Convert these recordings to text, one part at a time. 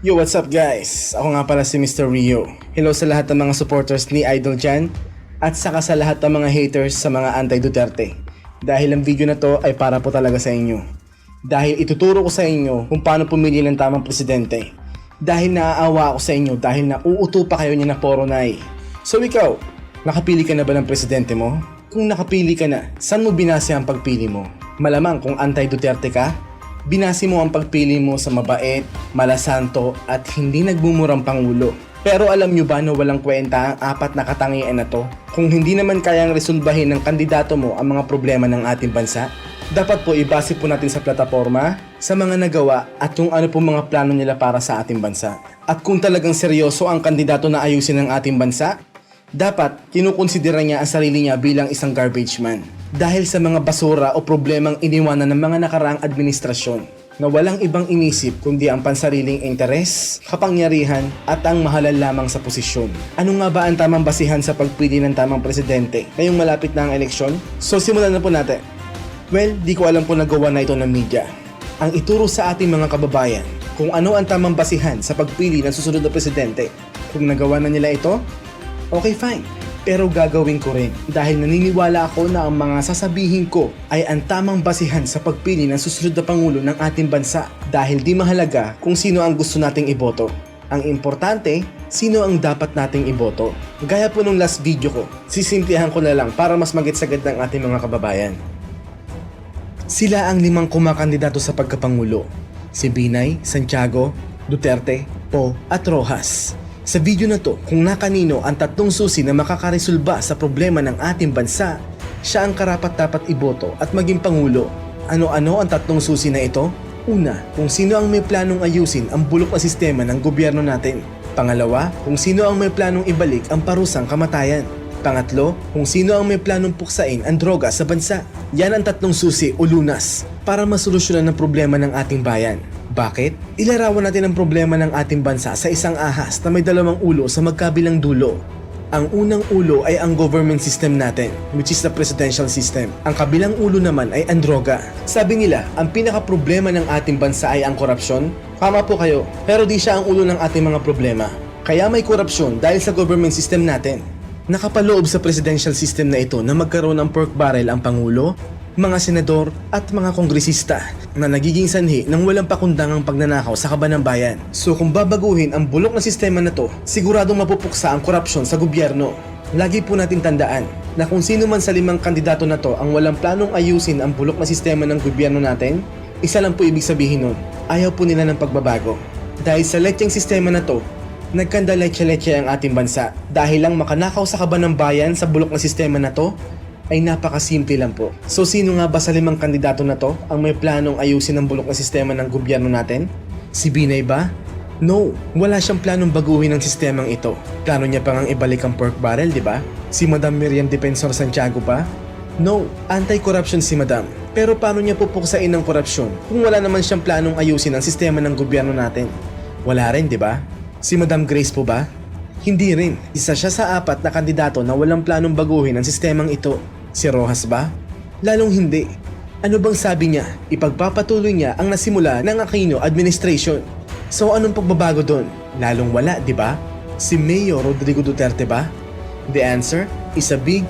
Yo, what's up guys? Ako nga pala si Mr. Rio. Hello sa lahat ng mga supporters ni Idol Jan at saka sa lahat ng mga haters sa mga anti-Duterte. Dahil ang video na to ay para po talaga sa inyo. Dahil ituturo ko sa inyo kung paano pumili ng tamang presidente. Dahil naaawa ako sa inyo dahil nauuto pa kayo niya na poronay. So ikaw, nakapili ka na ba ng presidente mo? Kung nakapili ka na, saan mo binase ang pagpili mo? Malamang kung anti-Duterte ka, binasi mo ang pagpili mo sa mabait, malasanto at hindi nagmumurang pangulo. Pero alam nyo ba na walang kwenta ang apat na katangian na to? Kung hindi naman kayang resolbahin ng kandidato mo ang mga problema ng ating bansa, dapat po ibase po natin sa plataforma, sa mga nagawa at kung ano po mga plano nila para sa ating bansa. At kung talagang seryoso ang kandidato na ayusin ang ating bansa, dapat kinukonsidera niya ang sarili niya bilang isang garbage man. Dahil sa mga basura o problemang iniwanan ng mga nakaraang administrasyon na walang ibang inisip kundi ang pansariling interes, kapangyarihan at ang mahalal lamang sa posisyon. Ano nga ba ang tamang basihan sa pagpili ng tamang presidente ngayong malapit na ang eleksyon? So simulan na po natin. Well, di ko alam kung nagawa na ito ng media. Ang ituro sa ating mga kababayan kung ano ang tamang basihan sa pagpili ng susunod na presidente. Kung nagawa na nila ito, okay fine. Pero gagawin ko rin dahil naniniwala ako na ang mga sasabihin ko ay ang tamang basihan sa pagpili ng susunod na pangulo ng ating bansa dahil di mahalaga kung sino ang gusto nating iboto. Ang importante, sino ang dapat nating iboto. Gaya po nung last video ko, sisimplihan ko na lang para mas magitsagad ng ating mga kababayan. Sila ang limang kumakandidato sa pagkapangulo. Si Binay, Santiago, Duterte, Po at Rojas. Sa video na to, kung nakanino ang tatlong susi na makakaresolba sa problema ng ating bansa, siya ang karapat dapat iboto at maging pangulo. Ano-ano ang tatlong susi na ito? Una, kung sino ang may planong ayusin ang bulok na sistema ng gobyerno natin. Pangalawa, kung sino ang may planong ibalik ang parusang kamatayan. Pangatlo, kung sino ang may planong puksain ang droga sa bansa. Yan ang tatlong susi o lunas para masolusyonan ang problema ng ating bayan. Bakit? Ilarawan natin ang problema ng ating bansa sa isang ahas na may dalawang ulo sa magkabilang dulo. Ang unang ulo ay ang government system natin, which is the presidential system. Ang kabilang ulo naman ay ang droga. Sabi nila, ang pinaka-problema ng ating bansa ay ang korupsyon. Tama po kayo, pero di siya ang ulo ng ating mga problema. Kaya may korupsyon dahil sa government system natin. Nakapaloob sa presidential system na ito na magkaroon ng pork barrel ang Pangulo, mga senador at mga kongresista na nagiging sanhi ng walang pakundangang pagnanakaw sa kaban ng bayan. So kung babaguhin ang bulok na sistema na to, siguradong mapupuksa ang korupsyon sa gobyerno. Lagi po natin tandaan na kung sino man sa limang kandidato na to ang walang planong ayusin ang bulok na sistema ng gobyerno natin, isa lang po ibig sabihin nun, ayaw po nila ng pagbabago. Dahil sa lecheng sistema na to, Nagkanda leche-leche ang ating bansa dahil lang makanakaw sa kaban ng bayan sa bulok na sistema na to ay napakasimple lang po. So sino nga ba sa limang kandidato na to ang may planong ayusin ang bulok na sistema ng gobyerno natin? Si Binay ba? No, wala siyang planong baguhin ang sistemang ito. Plano niya pang ang ibalik ang pork barrel, di ba? Si Madam Miriam Defensor Santiago ba? No, anti-corruption si Madam. Pero paano niya pupuksain ang korupsyon kung wala naman siyang planong ayusin ang sistema ng gobyerno natin? Wala rin, di ba? Si Madam Grace po ba? Hindi rin. Isa siya sa apat na kandidato na walang planong baguhin ang sistemang ito. Si Rojas ba? Lalong hindi. Ano bang sabi niya? Ipagpapatuloy niya ang nasimula ng Aquino administration. So anong pagbabago doon? Lalong wala, di ba? Si Mayor Rodrigo Duterte ba? The answer is a big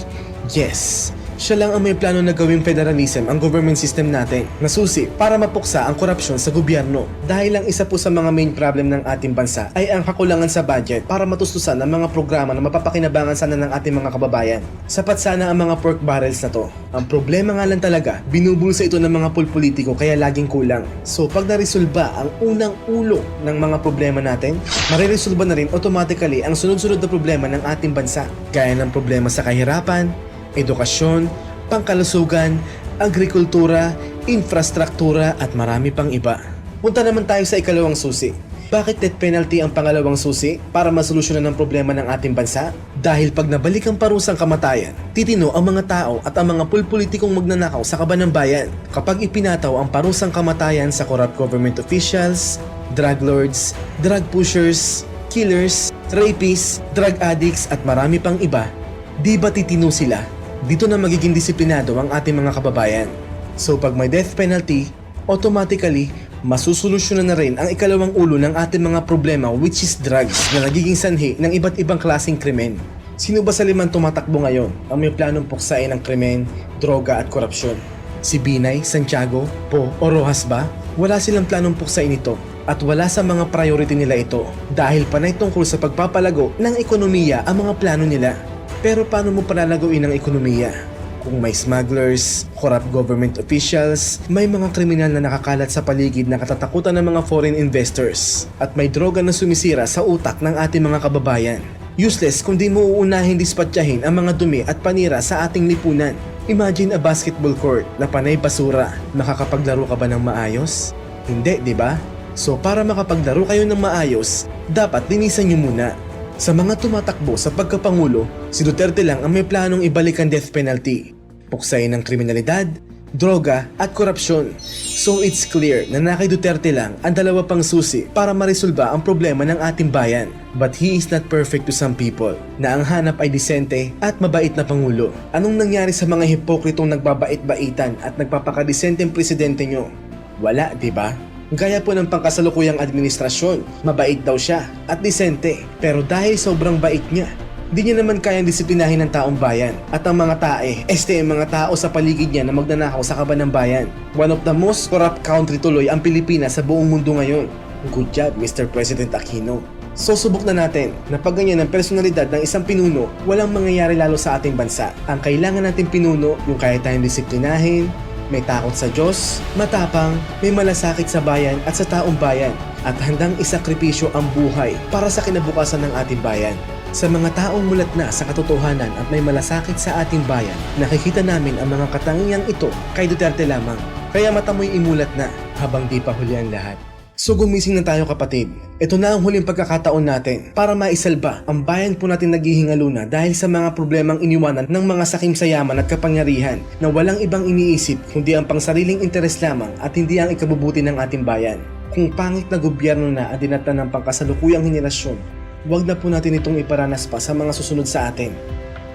yes. Siya lang ang may plano na gawing federalism ang government system natin na susi para mapuksa ang korupsyon sa gobyerno. Dahil ang isa po sa mga main problem ng ating bansa ay ang kakulangan sa budget para matustusan ang mga programa na mapapakinabangan sana ng ating mga kababayan. Sapat sana ang mga pork barrels na to. Ang problema nga lang talaga, binubulsa ito ng mga pulpolitiko kaya laging kulang. So pag naresolba ang unang ulo ng mga problema natin, mariresolba na rin automatically ang sunod-sunod na problema ng ating bansa. Gaya ng problema sa kahirapan, edukasyon, pangkalusugan, agrikultura, infrastruktura at marami pang iba. Punta naman tayo sa ikalawang susi. Bakit death penalty ang pangalawang susi para masolusyonan ang problema ng ating bansa? Dahil pag nabalik ang parusang kamatayan, titino ang mga tao at ang mga pulpolitikong magnanakaw sa kaban ng bayan kapag ipinataw ang parusang kamatayan sa corrupt government officials, drug lords, drug pushers, killers, rapists, drug addicts at marami pang iba, di ba titino sila? Dito na magiging disiplinado ang ating mga kababayan. So pag may death penalty, automatically masusolusyonan na rin ang ikalawang ulo ng ating mga problema which is drugs na nagiging sanhi ng iba't ibang klaseng krimen. Sino ba sa limang tumatakbo ngayon ang may planong puksain ng krimen, droga at korupsyon? Si Binay, Santiago, Po o Rojas ba? Wala silang planong puksain ito at wala sa mga priority nila ito dahil panay tungkol sa pagpapalago ng ekonomiya ang mga plano nila. Pero paano mo palalaguin ang ekonomiya? Kung may smugglers, corrupt government officials, may mga kriminal na nakakalat sa paligid na katatakutan ng mga foreign investors, at may droga na sumisira sa utak ng ating mga kababayan. Useless kung di mo uunahin dispatchahin ang mga dumi at panira sa ating lipunan. Imagine a basketball court na panay basura. Makakapaglaro ka ba ng maayos? Hindi, di ba? So para makapaglaro kayo ng maayos, dapat linisan nyo muna. Sa mga tumatakbo sa pagkapangulo, si Duterte lang ang may planong ibalik ang death penalty. Puksain ng kriminalidad, droga at korupsyon. So it's clear na na kay Duterte lang ang dalawa pang susi para maresolba ang problema ng ating bayan. But he is not perfect to some people, na ang hanap ay disente at mabait na pangulo. Anong nangyari sa mga hipokritong nagbabait-baitan at nagpapakadisenteng presidente nyo? Wala, di ba? Gaya po ng pangkasalukuyang administrasyon, mabait daw siya at disente. Pero dahil sobrang bait niya, di niya naman kayang disiplinahin ng taong bayan. At ang mga tae, este ang mga tao sa paligid niya na magnanakaw sa kaban ng bayan. One of the most corrupt country tuloy ang Pilipinas sa buong mundo ngayon. Good job, Mr. President Aquino. Susubok na natin na pag ganyan ang personalidad ng isang pinuno, walang mangyayari lalo sa ating bansa. Ang kailangan natin pinuno, yung kaya tayong disiplinahin, may takot sa Diyos, matapang, may malasakit sa bayan at sa taong bayan, at handang isakripisyo ang buhay para sa kinabukasan ng ating bayan. Sa mga taong mulat na sa katotohanan at may malasakit sa ating bayan, nakikita namin ang mga katangiang ito kay Duterte lamang. Kaya matamoy imulat na habang di pa huli ang lahat. So gumising na tayo kapatid. Ito na ang huling pagkakataon natin para maisalba ang bayan po natin naghihingalo na dahil sa mga problemang iniwanan ng mga sakim sa yaman at kapangyarihan na walang ibang iniisip kundi ang pangsariling interes lamang at hindi ang ikabubuti ng ating bayan. Kung pangit na gobyerno na ang dinatan ng pangkasalukuyang henerasyon, huwag na po natin itong iparanas pa sa mga susunod sa atin,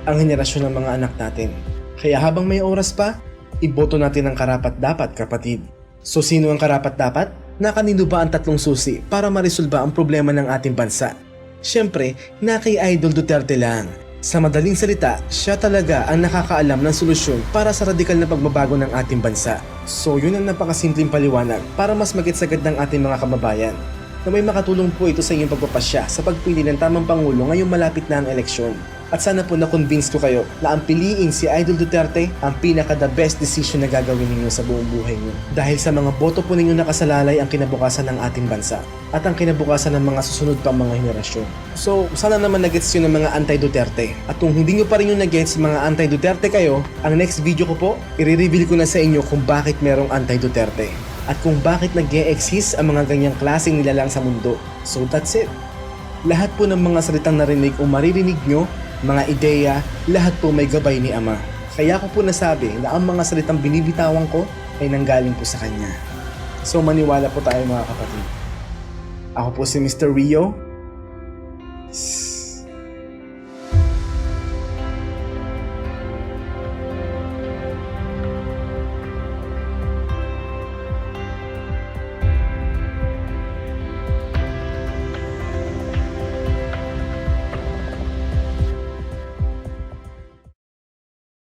ang henerasyon ng mga anak natin. Kaya habang may oras pa, iboto natin ang karapat dapat kapatid. So sino ang karapat dapat? Na kanino ba ang tatlong susi para maresolba ang problema ng ating bansa? Siyempre, na kay Idol Duterte lang. Sa madaling salita, siya talaga ang nakakaalam ng solusyon para sa radikal na pagbabago ng ating bansa. So yun ang napakasimpleng paliwanag para mas magitsagad ng ating mga kababayan na may makatulong po ito sa inyong pagpapasya sa pagpili ng tamang Pangulo ngayong malapit na ang eleksyon. At sana po na-convince ko kayo na ang piliin si Idol Duterte ang pinaka the best decision na gagawin ninyo sa buong buhay niyo. Dahil sa mga boto po ninyo nakasalalay ang kinabukasan ng ating bansa at ang kinabukasan ng mga susunod pang mga henerasyon. So, sana naman nagets yun ng mga anti-Duterte. At kung hindi nyo pa rin yung nagets mga anti-Duterte kayo, ang next video ko po, i-reveal ko na sa inyo kung bakit merong anti-Duterte at kung bakit nag exist ang mga ganyang klaseng nilalang sa mundo. So that's it. Lahat po ng mga salitang narinig o maririnig nyo mga ideya, lahat po may gabay ni Ama. Kaya ko po nasabi na ang mga salitang binibitawan ko ay nanggaling po sa Kanya. So maniwala po tayo mga kapatid. Ako po si Mr. Rio.